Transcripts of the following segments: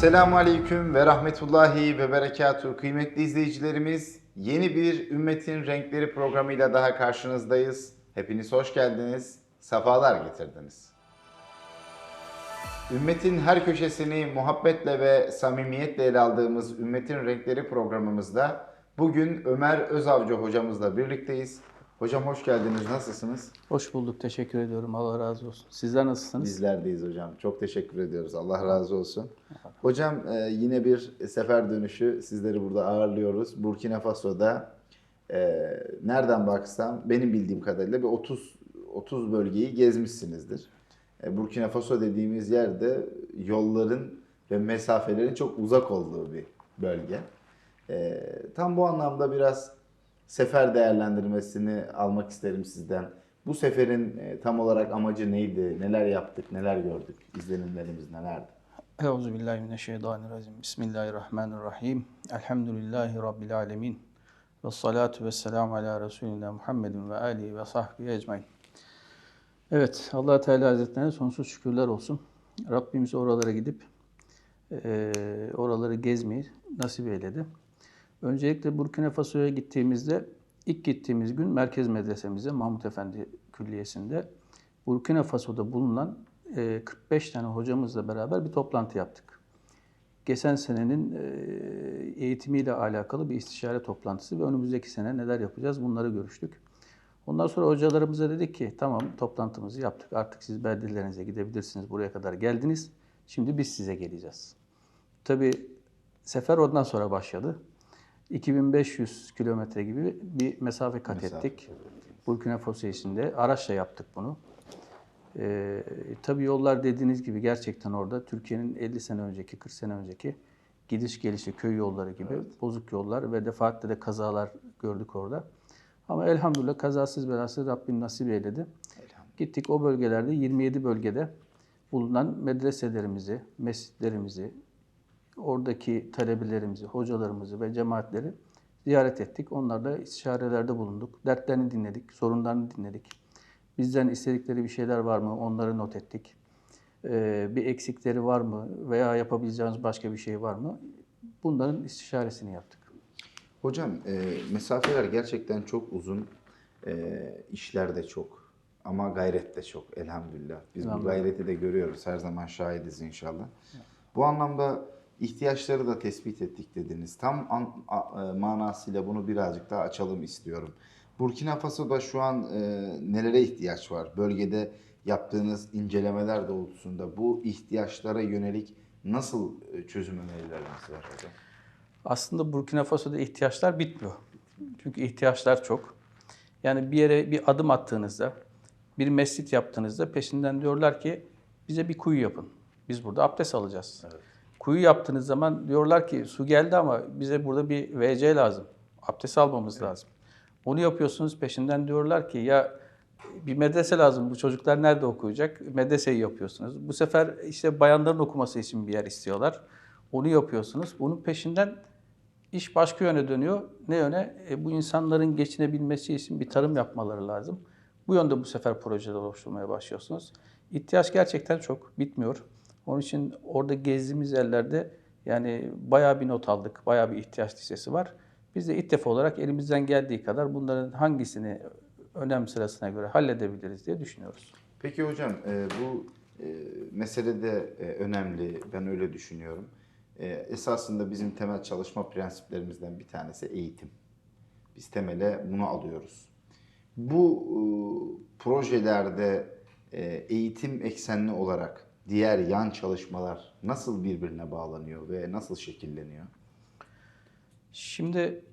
Esselamu Aleyküm ve Rahmetullahi ve Berekatuhu kıymetli izleyicilerimiz. Yeni bir Ümmetin Renkleri programıyla daha karşınızdayız. Hepiniz hoş geldiniz, sefalar getirdiniz. Ümmetin her köşesini muhabbetle ve samimiyetle ele aldığımız Ümmetin Renkleri programımızda bugün Ömer Özavcı hocamızla birlikteyiz. Hocam hoş geldiniz, nasılsınız? Hoş bulduk. Teşekkür ediyorum. Allah razı olsun. Sizler nasılsınız? Bizlerdeyiz hocam. Çok teşekkür ediyoruz. Allah razı olsun. Hocam e, yine bir sefer dönüşü sizleri burada ağırlıyoruz. Burkina Faso'da e, nereden baksam benim bildiğim kadarıyla bir 30 30 bölgeyi gezmişsinizdir. E, Burkina Faso dediğimiz yerde yolların ve mesafelerin çok uzak olduğu bir bölge. Tam bu anlamda biraz sefer değerlendirmesini almak isterim sizden. Bu seferin e, tam olarak amacı neydi? Neler yaptık, neler gördük? İzlenimlerimiz nelerdi? Euzubillahimineşşeytanirracim. Bismillahirrahmanirrahim. Elhamdülillahi Rabbil alemin. Ve salatu ve selamu ala Resulina Muhammedin ve alihi ve sahbihi ecmain. Evet, allah Teala Hazretlerine sonsuz şükürler olsun. Rabbimiz oralara gidip e, oraları gezmeyi nasip eyledi. Öncelikle Burkina Faso'ya gittiğimizde, ilk gittiğimiz gün merkez medresemize, Mahmut Efendi Külliyesi'nde Burkina Faso'da bulunan e, 45 tane hocamızla beraber bir toplantı yaptık. Geçen senenin e, eğitimiyle alakalı bir istişare toplantısı ve önümüzdeki sene neler yapacağız bunları görüştük. Ondan sonra hocalarımıza dedik ki tamam toplantımızı yaptık artık siz beldelerinize gidebilirsiniz buraya kadar geldiniz. Şimdi biz size geleceğiz. Tabii sefer ondan sonra başladı. 2500 kilometre gibi bir mesafe kat Mesafe. ettik. Burkina Faso içinde. Araçla yaptık bunu. Ee, tabii yollar dediğiniz gibi gerçekten orada Türkiye'nin 50 sene önceki, 40 sene önceki gidiş gelişi köy yolları gibi bozuk yollar ve defaatle de kazalar gördük orada. Ama elhamdülillah kazasız belasız Rabbim nasip eyledi. Gittik o bölgelerde 27 bölgede bulunan medreselerimizi, mescitlerimizi, oradaki talebelerimizi, hocalarımızı ve cemaatleri ziyaret ettik. Onlarla istişarelerde bulunduk. Dertlerini dinledik, sorunlarını dinledik. Bizden istedikleri bir şeyler var mı onları not ettik. Ee, bir eksikleri var mı veya yapabileceğimiz başka bir şey var mı? Bunların istişaresini yaptık. Hocam e, mesafeler gerçekten çok uzun. E, işler de çok. Ama gayret de çok elhamdülillah. Biz bu gayreti de görüyoruz. Her zaman şahidiz inşallah. Bu anlamda ihtiyaçları da tespit ettik dediniz. Tam an- a- e, manasıyla bunu birazcık daha açalım istiyorum. Burkina Faso'da şu an e, nelere ihtiyaç var? Bölgede yaptığınız incelemeler doğrultusunda bu ihtiyaçlara yönelik nasıl e, çözüm önerileriniz var hocam? Aslında Burkina Faso'da ihtiyaçlar bitmiyor. Çünkü ihtiyaçlar çok. Yani bir yere bir adım attığınızda, bir mescit yaptığınızda peşinden diyorlar ki bize bir kuyu yapın. Biz burada abdest alacağız. Kuyu yaptığınız zaman diyorlar ki su geldi ama bize burada bir WC lazım. Abdest almamız lazım. Onu yapıyorsunuz peşinden diyorlar ki ya bir medrese lazım. Bu çocuklar nerede okuyacak? Medreseyi yapıyorsunuz. Bu sefer işte bayanların okuması için bir yer istiyorlar. Onu yapıyorsunuz. Bunun peşinden iş başka yöne dönüyor. Ne yöne? E, bu insanların geçinebilmesi için bir tarım yapmaları lazım. Bu yönde bu sefer projeler oluşturmaya başlıyorsunuz. İhtiyaç gerçekten çok, bitmiyor. Onun için orada gezdiğimiz yerlerde yani bayağı bir not aldık, bayağı bir ihtiyaç listesi var. Biz de defa olarak elimizden geldiği kadar bunların hangisini önem sırasına göre halledebiliriz diye düşünüyoruz. Peki hocam e, bu e, mesele de e, önemli. Ben öyle düşünüyorum. Esasında bizim temel çalışma prensiplerimizden bir tanesi eğitim. Biz temele bunu alıyoruz. Bu projelerde eğitim eksenli olarak diğer yan çalışmalar nasıl birbirine bağlanıyor ve nasıl şekilleniyor? Şimdi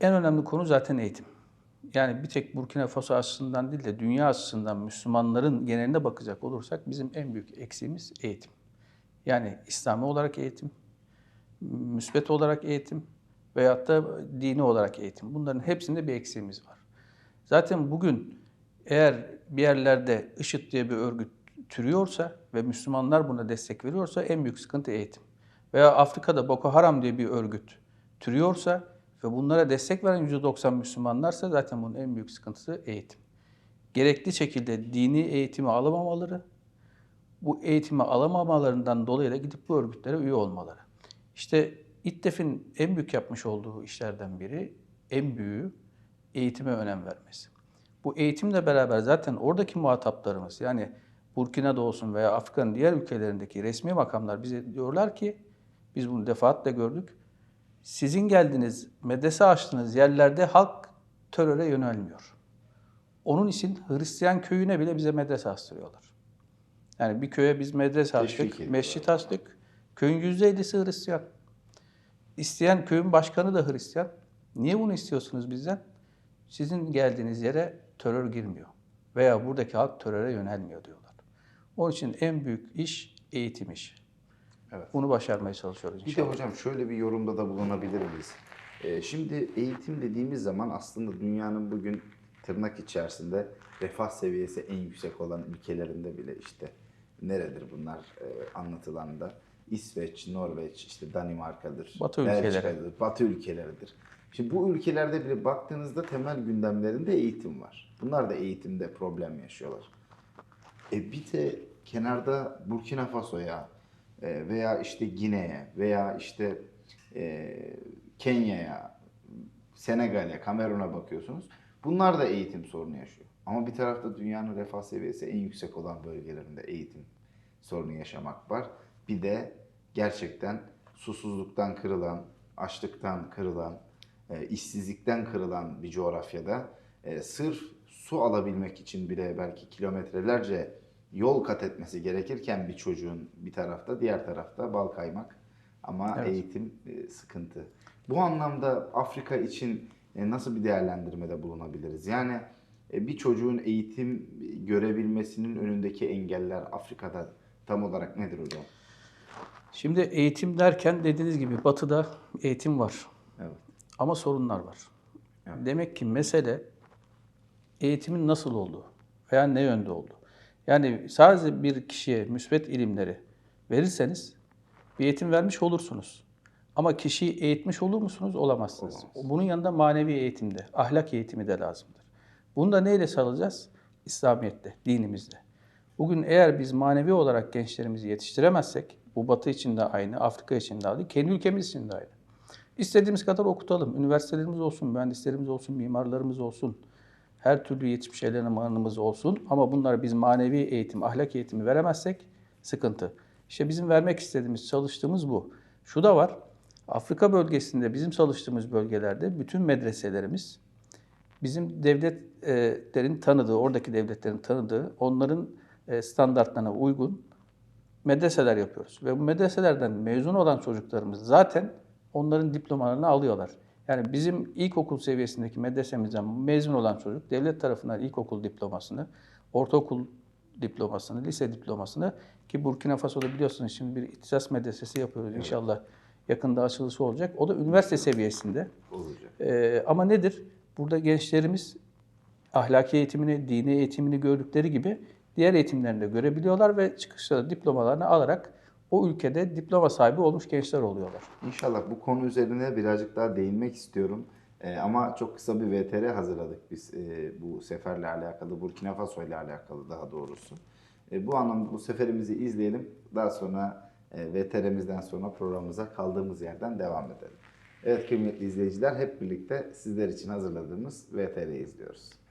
en önemli konu zaten eğitim. Yani bir tek Burkina Faso açısından değil de dünya açısından Müslümanların geneline bakacak olursak bizim en büyük eksiğimiz eğitim. Yani İslami olarak eğitim, müsbet olarak eğitim veyahut da dini olarak eğitim. Bunların hepsinde bir eksiğimiz var. Zaten bugün eğer bir yerlerde IŞİD diye bir örgüt türüyorsa ve Müslümanlar buna destek veriyorsa en büyük sıkıntı eğitim. Veya Afrika'da Boko Haram diye bir örgüt türüyorsa ve bunlara destek veren %90 Müslümanlarsa zaten bunun en büyük sıkıntısı eğitim. Gerekli şekilde dini eğitimi alamamaları, bu eğitimi alamamalarından dolayı da gidip bu örgütlere üye olmaları. İşte İTTEF'in en büyük yapmış olduğu işlerden biri, en büyüğü eğitime önem vermesi. Bu eğitimle beraber zaten oradaki muhataplarımız yani Burkina'da olsun veya Afrika'nın diğer ülkelerindeki resmi makamlar bize diyorlar ki biz bunu defaatle gördük. Sizin geldiğiniz, medrese açtığınız yerlerde halk teröre yönelmiyor. Onun için Hristiyan köyüne bile bize medrese astırıyorlar. Yani bir köye biz medrese ediyorlar. mescit açtık. Köyün yüzde ellisi Hristiyan. İsteyen köyün başkanı da Hristiyan. Niye bunu istiyorsunuz bizden? Sizin geldiğiniz yere terör girmiyor. Veya buradaki halk teröre yönelmiyor diyorlar. Onun için en büyük iş eğitim işi. Evet. Bunu başarmaya çalışıyoruz Bir de inşallah. hocam şöyle bir yorumda da bulunabilir miyiz? Ee, şimdi eğitim dediğimiz zaman aslında dünyanın bugün tırnak içerisinde refah seviyesi en yüksek olan ülkelerinde bile işte neredir bunlar e, anlatılanda? İsveç, Norveç, işte Danimarka'dır, Batı ülkeleri. Belçika'dır, Batı ülkeleridir. Şimdi bu ülkelerde bile baktığınızda temel gündemlerinde eğitim var. Bunlar da eğitimde problem yaşıyorlar. E bir de kenarda Burkina Faso'ya e, veya işte Gine'ye veya işte e, Kenya'ya, Senegal'e, Kamerun'a bakıyorsunuz. Bunlar da eğitim sorunu yaşıyor. Ama bir tarafta dünyanın refah seviyesi en yüksek olan bölgelerinde eğitim sorunu yaşamak var. Bir de gerçekten susuzluktan kırılan, açlıktan kırılan, e, işsizlikten kırılan bir coğrafyada e, sırf su alabilmek için bile belki kilometrelerce yol kat etmesi gerekirken bir çocuğun bir tarafta, diğer tarafta bal kaymak ama Evet. eğitim e, sıkıntı. Bu anlamda Afrika için e, nasıl bir değerlendirmede bulunabiliriz? Yani e, bir çocuğun eğitim görebilmesinin önündeki engeller Afrika'da tam olarak nedir hocam? Şimdi eğitim derken dediğiniz gibi batıda eğitim var. Evet. Ama sorunlar var. Evet. Demek ki mesele eğitimin nasıl olduğu veya ne yönde olduğu. Yani sadece bir kişiye müsbet ilimleri verirseniz bir eğitim vermiş olursunuz. Ama kişiyi eğitmiş olur musunuz? Olamazsınız. Olamaz. Bunun yanında manevi eğitimde, ahlak eğitimi de lazımdır. Bunu da neyle sağlayacağız? İslamiyet'te, dinimizde. Bugün eğer biz manevi olarak gençlerimizi yetiştiremezsek, bu Batı için de aynı, Afrika için de aynı, kendi ülkemiz için de aynı. İstediğimiz kadar okutalım. Üniversitelerimiz olsun, mühendislerimiz olsun, mimarlarımız olsun. Her türlü yetişmiş elemanımız olsun. Ama bunlara biz manevi eğitim, ahlak eğitimi veremezsek sıkıntı. İşte bizim vermek istediğimiz, çalıştığımız bu. Şu da var. Afrika bölgesinde bizim çalıştığımız bölgelerde bütün medreselerimiz bizim devletlerin tanıdığı, oradaki devletlerin tanıdığı, onların e, standartlarına uygun medreseler yapıyoruz. Ve bu medreselerden mezun olan çocuklarımız zaten onların diplomalarını alıyorlar. Yani bizim ilkokul seviyesindeki medresemizden mezun olan çocuk devlet tarafından ilkokul diplomasını, ortaokul diplomasını, lise diplomasını ki Burkina Faso'da biliyorsunuz şimdi bir ihtisas medresesi yapıyoruz. İnşallah yakında açılışı olacak. O da üniversite seviyesinde. Olacak. Ee, ama nedir? Burada gençlerimiz ahlaki eğitimini, dini eğitimini gördükleri gibi diğer eğitimlerini de görebiliyorlar ve çıkışta da diplomalarını alarak o ülkede diploma sahibi olmuş gençler oluyorlar. İnşallah bu konu üzerine birazcık daha değinmek istiyorum. Ee, ama çok kısa bir VTR hazırladık biz e, bu seferle alakalı, Burkina Faso ile alakalı daha doğrusu. E, bu anlamda bu seferimizi izleyelim. Daha sonra e, VTR'mizden sonra programımıza kaldığımız yerden devam edelim. Evet kıymetli izleyiciler hep birlikte sizler için hazırladığımız VTR'yi izliyoruz.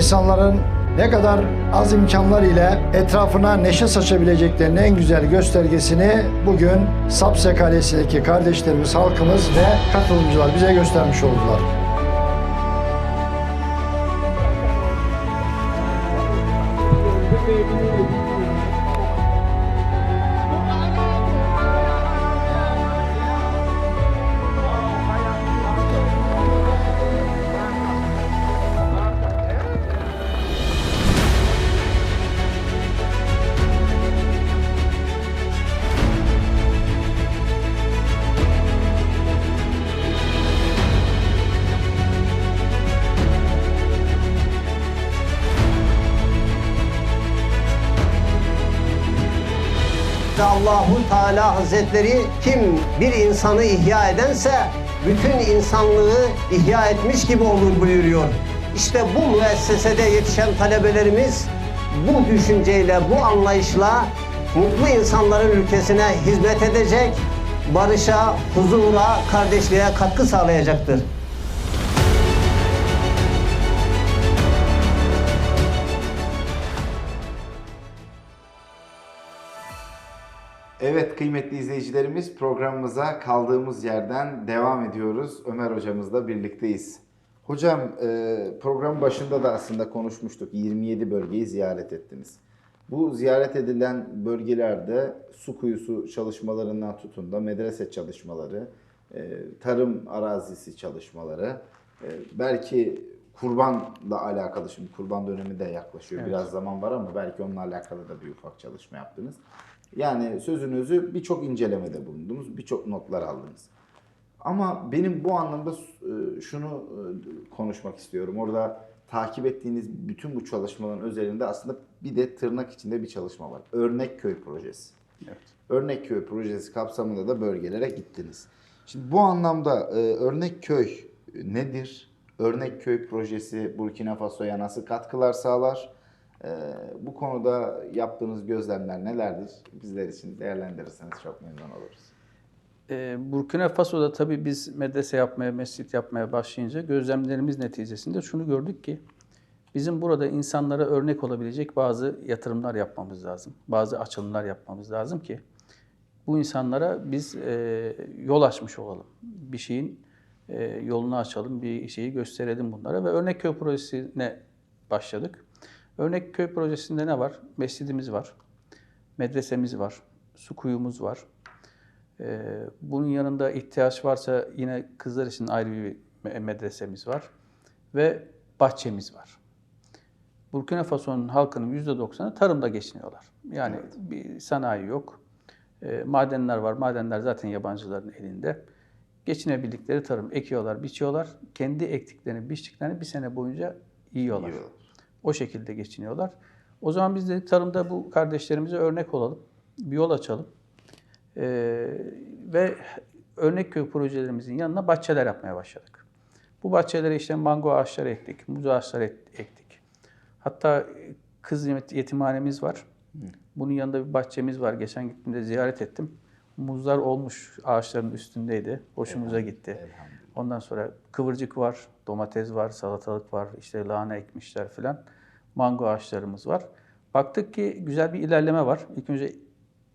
insanların ne kadar az imkanlar ile etrafına neşe saçabileceklerinin en güzel göstergesini bugün Sapse Kalesi'ndeki kardeşlerimiz, halkımız ve katılımcılar bize göstermiş oldular. Hazretleri kim bir insanı ihya edense bütün insanlığı ihya etmiş gibi olur buyuruyor. İşte bu müessesede yetişen talebelerimiz bu düşünceyle, bu anlayışla mutlu insanların ülkesine hizmet edecek, barışa, huzura, kardeşliğe katkı sağlayacaktır. Kıymetli izleyicilerimiz programımıza kaldığımız yerden devam ediyoruz. Ömer hocamızla birlikteyiz. Hocam e, program başında da aslında konuşmuştuk. 27 bölgeyi ziyaret ettiniz. Bu ziyaret edilen bölgelerde su kuyusu çalışmalarından tutun da medrese çalışmaları, e, tarım arazisi çalışmaları, e, belki kurbanla alakalı şimdi kurban dönemi de yaklaşıyor. Biraz zaman var ama belki onunla alakalı da bir ufak çalışma yaptınız. Yani sözünüzü birçok incelemede bulundunuz, birçok notlar aldınız. Ama benim bu anlamda e, şunu e, konuşmak istiyorum. Orada takip ettiğiniz bütün bu çalışmaların özelinde aslında bir de tırnak içinde bir çalışma var. Örnek köy projesi. Evet. Örnek köy projesi kapsamında da bölgelere gittiniz. Şimdi bu anlamda e, örnek köy nedir? Örnek köy projesi Burkina Faso'ya nasıl katkılar sağlar? E, bu konuda yaptığınız gözlemler nelerdir? Bizler için değerlendirirseniz çok memnun oluruz. Ee, Burkina Faso'da tabii biz medrese yapmaya, mescit yapmaya başlayınca gözlemlerimiz neticesinde şunu gördük ki bizim burada insanlara örnek olabilecek bazı yatırımlar yapmamız lazım. Bazı açılımlar yapmamız lazım ki bu insanlara biz e, yol açmış olalım. Bir şeyin e, yolunu açalım, bir şeyi gösterelim bunlara ve Örnek Köy Projesi'ne başladık. Örnek Köy Projesi'nde ne var? Mescidimiz var, medresemiz var, su kuyumuz var. Ee, bunun yanında ihtiyaç varsa yine kızlar için ayrı bir me- medresemiz var ve bahçemiz var. Burkina Faso'nun halkının %90'ı tarımda geçiniyorlar. Yani bir sanayi yok. Ee, madenler var. Madenler zaten yabancıların elinde. Geçinebildikleri tarım. Ekiyorlar, biçiyorlar. Kendi ektiklerini, biçtiklerini bir sene boyunca yiyorlar. Yiyorlar. O şekilde geçiniyorlar. O zaman biz de tarımda bu kardeşlerimize örnek olalım. Bir yol açalım. Ee, ve örnek köy projelerimizin yanına bahçeler yapmaya başladık. Bu bahçelere işte mango ağaçları ektik, muz ağaçları ek- ektik. Hatta kız yet- yetimhanemiz var. Bunun yanında bir bahçemiz var. Geçen gittiğimde ziyaret ettim. Muzlar olmuş ağaçların üstündeydi. Hoşumuza gitti. Ondan sonra kıvırcık var, domates var, salatalık var, işte lahana ekmişler filan. Mango ağaçlarımız var. Baktık ki güzel bir ilerleme var. İlk önce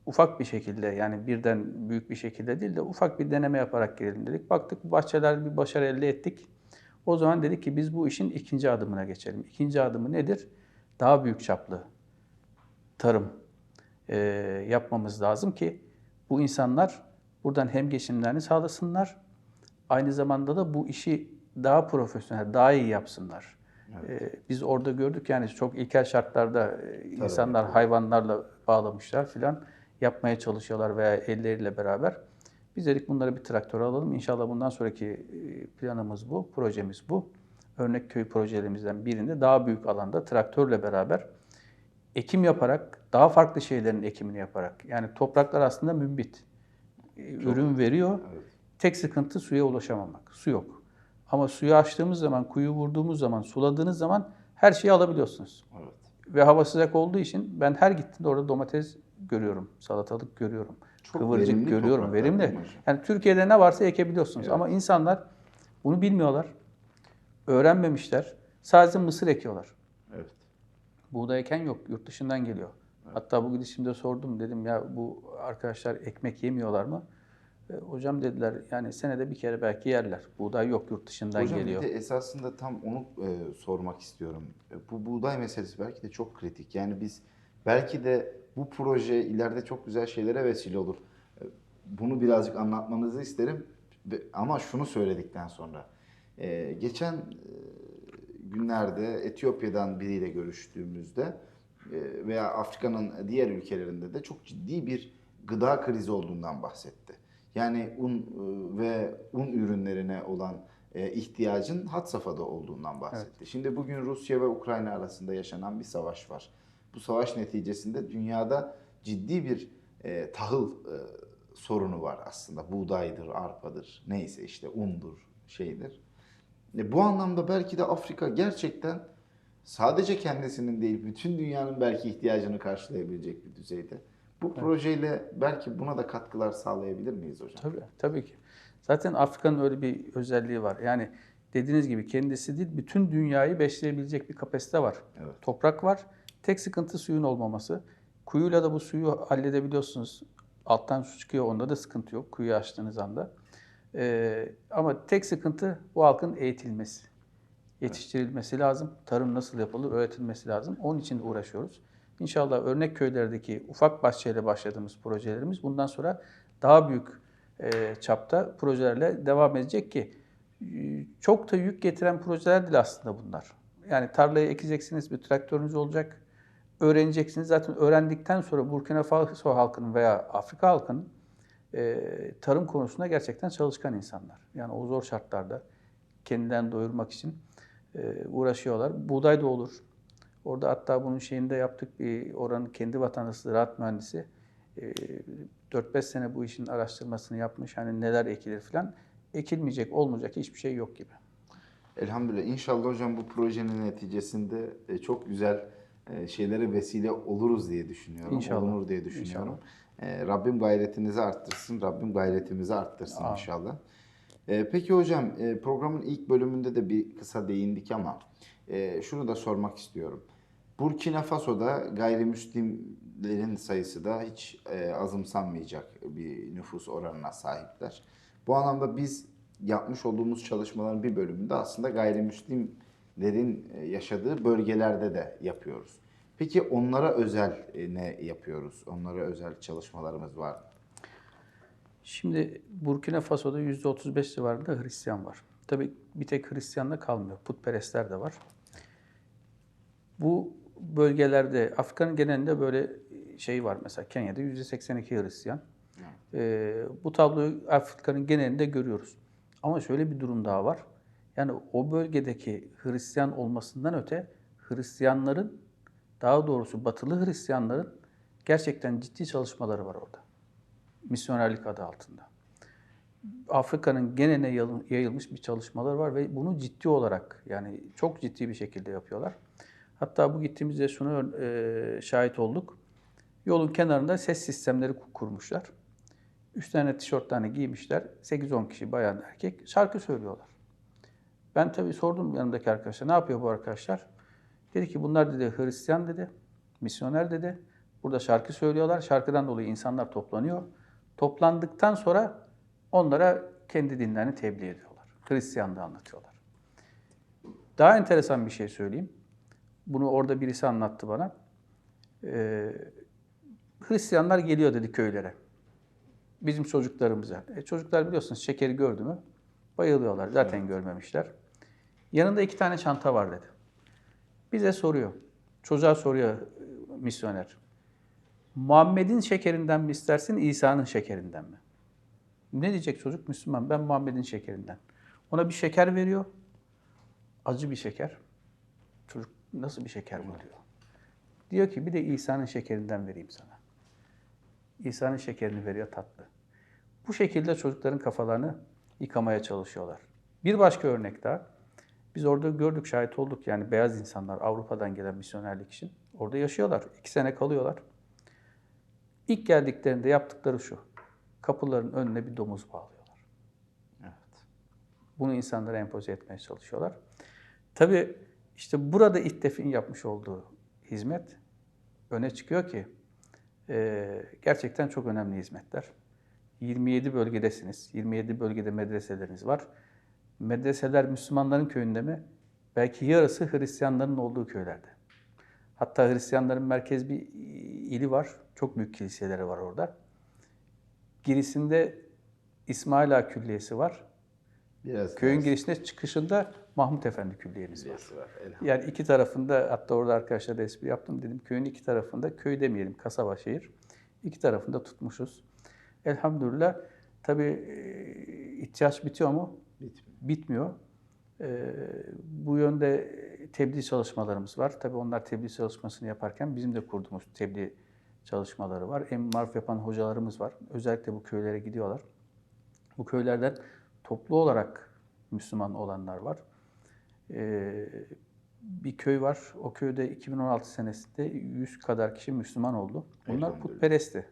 ufak bir şekilde yani birden büyük bir şekilde değil de ufak bir deneme yaparak girelim dedik. Baktık bu bahçelerde bir başarı elde ettik. O zaman dedik ki biz bu işin ikinci adımına geçelim. İkinci adımı nedir? Daha büyük çaplı tarım e, yapmamız lazım ki bu insanlar buradan hem geçimlerini sağlasınlar, aynı zamanda da bu işi daha profesyonel, daha iyi yapsınlar. E, biz orada gördük yani çok ilkel şartlarda e, insanlar hayvanlarla bağlamışlar filan yapmaya çalışıyorlar veya elleriyle beraber. Biz dedik bunları bir traktöre alalım. İnşallah bundan sonraki e, planımız bu, projemiz bu. Örnek köy projelerimizden birinde daha büyük alanda traktörle beraber ekim yaparak, daha farklı şeylerin ekimini yaparak. Yani topraklar aslında mümbit. E, Ürün veriyor. Tek sıkıntı suya ulaşamamak. Su yok. Ama suyu açtığımız zaman, kuyu vurduğumuz zaman, suladığınız zaman her şeyi alabiliyorsunuz. Evet. Ve hava sıcak olduğu için ben her gittiğimde orada domates görüyorum, salatalık görüyorum, Çok kıvırcık verimli görüyorum, verimli. Yani Türkiye'de ne varsa ekebiliyorsunuz ama insanlar bunu bilmiyorlar, öğrenmemişler. Sadece mısır ekiyorlar. Evet. Buğday eken yok, yurt dışından geliyor. Hatta bu gidişimde sordum, dedim ya bu arkadaşlar ekmek yemiyorlar mı? E, hocam dediler yani senede bir kere belki yerler. Buğday yok, yurt dışından Hocam geliyor. bir de esasında tam onu e, sormak istiyorum. E, bu buğday meselesi belki de çok kritik. Yani biz belki de bu proje ileride çok güzel şeylere vesile olur. E, bunu birazcık anlatmanızı isterim. Ama şunu söyledikten sonra. e, geçen e, günlerde Etiyopya'dan biriyle görüştüğümüzde e, veya Afrika'nın diğer ülkelerinde de çok ciddi bir gıda krizi olduğundan bahsetti. Yani un e, ve un ürünlerine olan e, ihtiyacın had safhada olduğundan bahsetti. Şimdi bugün Rusya ve Ukrayna arasında yaşanan bir savaş var. Bu savaş neticesinde dünyada ciddi bir e, tahıl e, sorunu var aslında. Buğdaydır, arpadır, neyse işte undur, şeydir. E, bu anlamda belki de Afrika gerçekten sadece kendisinin değil, bütün dünyanın belki ihtiyacını karşılayabilecek bir düzeyde. Bu projeyle belki buna da katkılar sağlayabilir miyiz hocam? Tabii, tabii ki. Zaten Afrika'nın öyle bir özelliği var. Yani dediğiniz gibi kendisi değil, bütün dünyayı besleyebilecek bir kapasite var. Evet. Toprak var. Tek sıkıntı suyun olmaması. Kuyuyla da bu suyu halledebiliyorsunuz. Alttan su çıkıyor, onda da sıkıntı yok kuyuyu açtığınız anda. Ee, ama tek sıkıntı bu halkın eğitilmesi. Yetiştirilmesi lazım. Tarım nasıl yapılır öğretilmesi lazım. Onun için uğraşıyoruz. İnşallah örnek köylerdeki ufak bahçeyle başladığımız projelerimiz bundan sonra daha büyük e, çapta projelerle devam edecek ki e, çok da yük getiren projeler değil aslında bunlar. Yani tarlayı ekeceksiniz, bir traktörünüz olacak, öğreneceksiniz. Zaten öğrendikten sonra Burkina Faso halkının veya Afrika halkının e, tarım konusunda gerçekten çalışkan insanlar. Yani o zor şartlarda kendilerini doyurmak için e, uğraşıyorlar. Buğday da olur. Orada hatta bunun şeyinde yaptık bir oranın kendi vatandaşı ziraat mühendisi e, 4-5 sene bu işin araştırmasını yapmış. Hani neler ekilir falan. Ekilmeyecek, olmayacak hiçbir şey yok gibi. Elhamdülillah. İnşallah hocam bu projenin neticesinde e, çok güzel e, şeylere vesile oluruz diye düşünüyorum. İnşallah. Olunur diye düşünüyorum. E, Rabbim gayretinizi arttırsın. Rabbim gayretimizi arttırsın Amin. inşallah. E, Peki hocam e, programın ilk bölümünde de bir kısa değindik ama e, şunu da sormak istiyorum. Burkina Faso'da gayrimüslimlerin sayısı da hiç e, azımsanmayacak bir nüfus oranına sahipler. Bu anlamda biz yapmış olduğumuz çalışmaların bir bölümünde aslında gayrimüslimlerin e, yaşadığı bölgelerde de yapıyoruz. Peki onlara özel e, ne yapıyoruz? Onlara özel çalışmalarımız var mı? Şimdi Burkina Faso'da %35 civarında Hristiyan var. Tabii bir tek Hristiyanla kalmıyor. Putperestler de var. Bu bölgelerde Afrika'nın genelinde böyle şey var mesela Kenya'da %82 Hristiyan. Ee, bu tabloyu Afrika'nın genelinde görüyoruz. Ama şöyle bir durum daha var. Yani o bölgedeki Hristiyan olmasından öte Hristiyanların daha doğrusu batılı Hristiyanların gerçekten ciddi çalışmaları var orada. Misyonerlik adı altında. Afrika'nın geneline yayıl- yayılmış bir çalışmalar var ve bunu ciddi olarak yani çok ciddi bir şekilde yapıyorlar. Hatta bu gittiğimizde şunu e, şahit olduk. Yolun kenarında ses sistemleri ku- kurmuşlar. Üç tane tişörtlerini giymişler. 8-10 kişi bayan erkek şarkı söylüyorlar. Ben tabii sordum yanımdaki arkadaşlar ne yapıyor bu arkadaşlar? Dedi ki bunlar dedi Hristiyan dedi, misyoner dedi. Burada şarkı söylüyorlar. Şarkıdan dolayı insanlar toplanıyor. Toplandıktan sonra onlara kendi dinlerini tebliğ ediyorlar. Hristiyanlığı anlatıyorlar. Daha enteresan bir şey söyleyeyim. Bunu orada birisi anlattı bana. Ee, Hristiyanlar geliyor dedi köylere. Bizim çocuklarımıza. E, çocuklar biliyorsunuz şekeri gördü mü bayılıyorlar. Zaten görmemişler. Yanında iki tane çanta var dedi. Bize soruyor. Çocuğa soruyor e, misyoner. Muhammed'in şekerinden mi istersin, İsa'nın şekerinden mi? Ne diyecek çocuk? Müslüman. Ben Muhammed'in şekerinden. Ona bir şeker veriyor. Acı bir şeker. Çocuk nasıl bir şeker bu diyor. Diyor ki bir de İsa'nın şekerinden vereyim sana. İsa'nın şekerini veriyor tatlı. Bu şekilde çocukların kafalarını yıkamaya çalışıyorlar. Bir başka örnek daha. Biz orada gördük, şahit olduk. Yani beyaz insanlar Avrupa'dan gelen misyonerlik için. Orada yaşıyorlar. iki sene kalıyorlar. İlk geldiklerinde yaptıkları şu. Kapıların önüne bir domuz bağlıyorlar. Evet. Bunu insanlara empoze etmeye çalışıyorlar. Tabii işte burada İttef'in yapmış olduğu hizmet öne çıkıyor ki e, gerçekten çok önemli hizmetler. 27 bölgedesiniz. 27 bölgede medreseleriniz var. Medreseler Müslümanların köyünde mi? Belki yarısı Hristiyanların olduğu köylerde. Hatta Hristiyanların merkez bir ili var. Çok büyük kiliseleri var orada. Girisinde İsmail Ağa Külliyesi var. Biraz Köyün daha girişinde çıkışında Mahmut Efendi Külliyemiz var. var. Yani iki tarafında hatta orada arkadaşlarla espri yaptım dedim köyün iki tarafında köy demeyelim kasaba şehir iki tarafında tutmuşuz. Elhamdülillah tabii e, ihtiyaç bitiyor mu? Bitmiyor. Bitmiyor. E, bu yönde tebliğ çalışmalarımız var. Tabii onlar tebliğ çalışmasını yaparken bizim de kurduğumuz tebliğ çalışmaları var. Hem marf yapan hocalarımız var. Özellikle bu köylere gidiyorlar. Bu köylerden toplu olarak Müslüman olanlar var. Ee, bir köy var. O köyde 2016 senesinde 100 kadar kişi Müslüman oldu. Bunlar putperestti.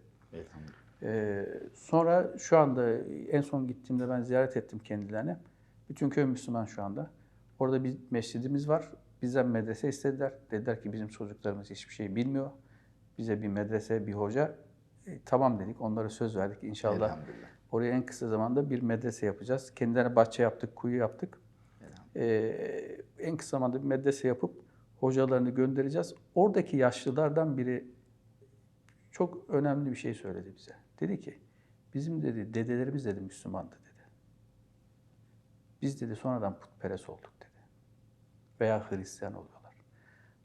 Ee, sonra şu anda en son gittiğimde ben ziyaret ettim kendilerini. Bütün köy Müslüman şu anda. Orada bir mescidimiz var. Bizden medrese istediler. Dediler ki bizim çocuklarımız hiçbir şey bilmiyor. Bize bir medrese, bir hoca. E, tamam dedik. Onlara söz verdik. İnşallah oraya en kısa zamanda bir medrese yapacağız. Kendilerine bahçe yaptık, kuyu yaptık. Ee, en kısa zamanda bir medrese yapıp hocalarını göndereceğiz. Oradaki yaşlılardan biri çok önemli bir şey söyledi bize. Dedi ki, bizim dedi dedelerimiz dedi Müslümandı dedi. Biz dedi sonradan putperest olduk dedi. Veya Hristiyan oluyorlar.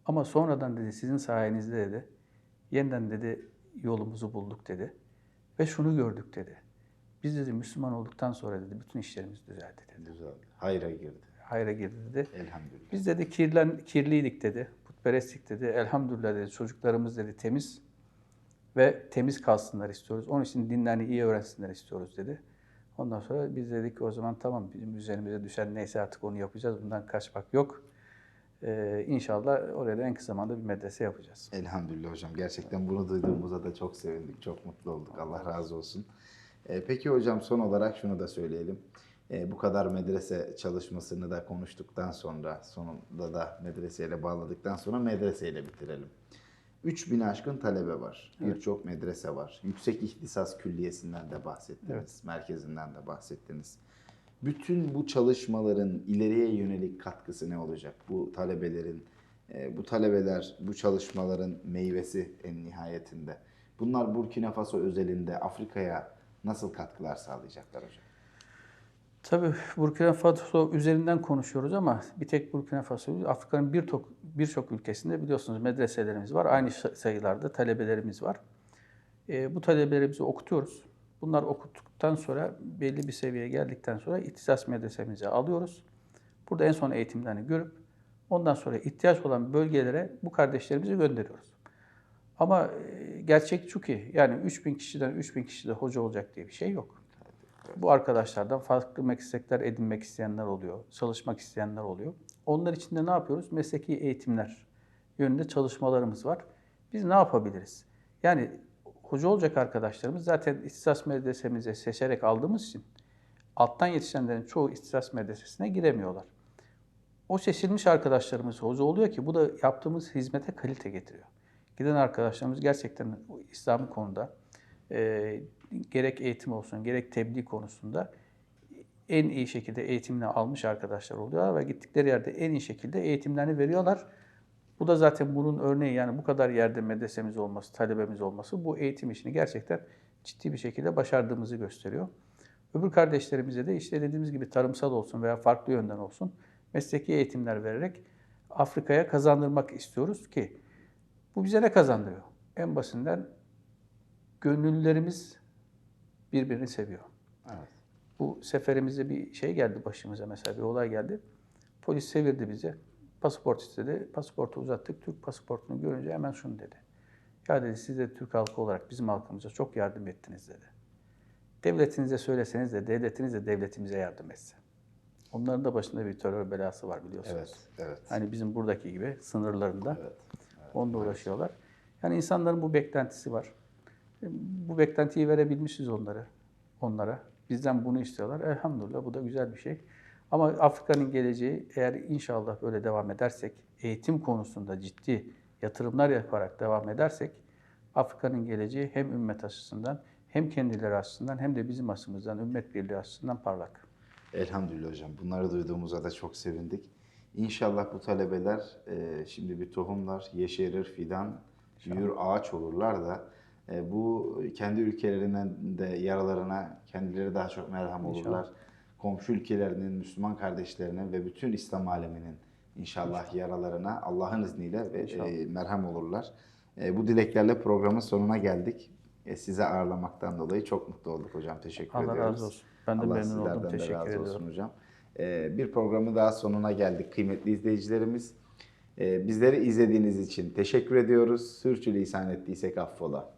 Ama sonradan dedi sizin sayenizde dedi yeniden dedi yolumuzu bulduk dedi. Ve şunu gördük dedi. Biz dedi Müslüman olduktan sonra dedi bütün işlerimiz düzeldi dedi. Güzel. Hayra girdi. Hayra girdi dedi. Elhamdülillah. Biz dedi kirlen, kirliydik dedi. Putperestlik dedi. Elhamdülillah dedi. Çocuklarımız dedi temiz ve temiz kalsınlar istiyoruz. Onun için dinlerini iyi öğrensinler istiyoruz dedi. Ondan sonra biz dedik ki o zaman tamam bizim üzerimize düşen neyse artık onu yapacağız. Bundan kaçmak yok. Ee, inşallah oraya da en kısa zamanda bir medrese yapacağız. Elhamdülillah hocam. Gerçekten bunu duyduğumuza da çok sevindik. Çok mutlu olduk. Allah razı olsun. Ee, peki hocam son olarak şunu da söyleyelim. Ee, bu kadar medrese çalışmasını da konuştuktan sonra, sonunda da medreseyle bağladıktan sonra medreseyle bitirelim. 3000 aşkın talebe var. Birçok medrese var. Yüksek İhtisas Külliyesi'nden de bahsettiniz. Merkezinden de bahsettiniz. Bütün bu çalışmaların ileriye yönelik katkısı ne olacak? Bu talebelerin, e, bu talebeler, bu çalışmaların meyvesi en nihayetinde. Bunlar Burkina Faso özelinde Afrika'ya nasıl katkılar sağlayacaklar hocam? Tabii Burkina Faso üzerinden konuşuyoruz ama bir tek Burkina Faso değil, Afrika'nın birçok birçok ülkesinde biliyorsunuz medreselerimiz var. Aynı sayılarda talebelerimiz var. Ee, bu talebelerimizi okutuyoruz. Bunlar okuttuktan sonra belli bir seviyeye geldikten sonra ihtisas medresemize alıyoruz. Burada en son eğitimlerini görüp ondan sonra ihtiyaç olan bölgelere bu kardeşlerimizi gönderiyoruz. Ama e, gerçek şu ki yani 3000 kişiden 3000 kişi de hoca olacak diye bir şey yok. Bu arkadaşlardan farklı meslekler edinmek isteyenler oluyor, çalışmak isteyenler oluyor. Onlar için de ne yapıyoruz? Mesleki eğitimler yönünde çalışmalarımız var. Biz ne yapabiliriz? Yani hoca olacak arkadaşlarımız zaten ihtisas medresemize seçerek aldığımız için alttan yetişenlerin çoğu ihtisas medresesine giremiyorlar. O seçilmiş arkadaşlarımız hoca oluyor ki bu da yaptığımız hizmete kalite getiriyor. Giden arkadaşlarımız gerçekten İslami konuda e, gerek eğitim olsun gerek tebliğ konusunda en iyi şekilde eğitimini almış arkadaşlar oluyorlar ve gittikleri yerde en iyi şekilde eğitimlerini veriyorlar. Bu da zaten bunun örneği yani bu kadar yerde medresemiz olması, talebemiz olması bu eğitim işini gerçekten ciddi bir şekilde başardığımızı gösteriyor. Öbür kardeşlerimize de işte dediğimiz gibi tarımsal olsun veya farklı yönden olsun mesleki eğitimler vererek Afrika'ya kazandırmak istiyoruz ki bu bize ne kazandırıyor? En basitinden gönüllülerimiz birbirini seviyor. Evet. Bu seferimizde bir şey geldi başımıza mesela bir olay geldi. Polis sevirdi bizi. Pasaport istedi. Pasaportu uzattık. Türk pasaportunu görünce hemen şunu dedi. Ya dedi siz de Türk halkı olarak bizim halkımıza çok yardım ettiniz dedi. Devletinize söyleseniz de devletiniz de devletimize yardım etse. Onların da başında bir terör belası var biliyorsunuz. Evet, evet. Hani bizim buradaki gibi sınırlarında. Evet. Onunla uğraşıyorlar. Yani insanların bu beklentisi var. Bu beklentiyi verebilmişiz onları, onlara. Bizden bunu istiyorlar. Elhamdülillah bu da güzel bir şey. Ama Afrika'nın geleceği eğer inşallah böyle devam edersek, eğitim konusunda ciddi yatırımlar yaparak devam edersek, Afrika'nın geleceği hem ümmet açısından hem kendileri açısından hem de bizim açımızdan, ümmet birliği açısından parlak. Elhamdülillah hocam. Bunları duyduğumuza da çok sevindik. İnşallah bu talebeler e, şimdi bir tohumlar, yeşerir, fidan, büyür, ağaç olurlar da bu kendi ülkelerinin de yaralarına kendileri daha çok merham olurlar. Komşu ülkelerinin, Müslüman kardeşlerinin ve bütün İslam aleminin inşallah yaralarına Allah'ın izniyle ve e, merhem olurlar. E, bu dileklerle programın sonuna geldik. E, size ağırlamaktan dolayı çok mutlu olduk hocam. Teşekkür Allah ediyoruz. razı olsun. Ben de Allah memnun oldum. Teşekkür razı ediyorum. olsun hocam. Ee, bir programı daha sonuna geldik kıymetli izleyicilerimiz. Ee, bizleri izlediğiniz için teşekkür ediyoruz. Sürçülisan ettiysek affola.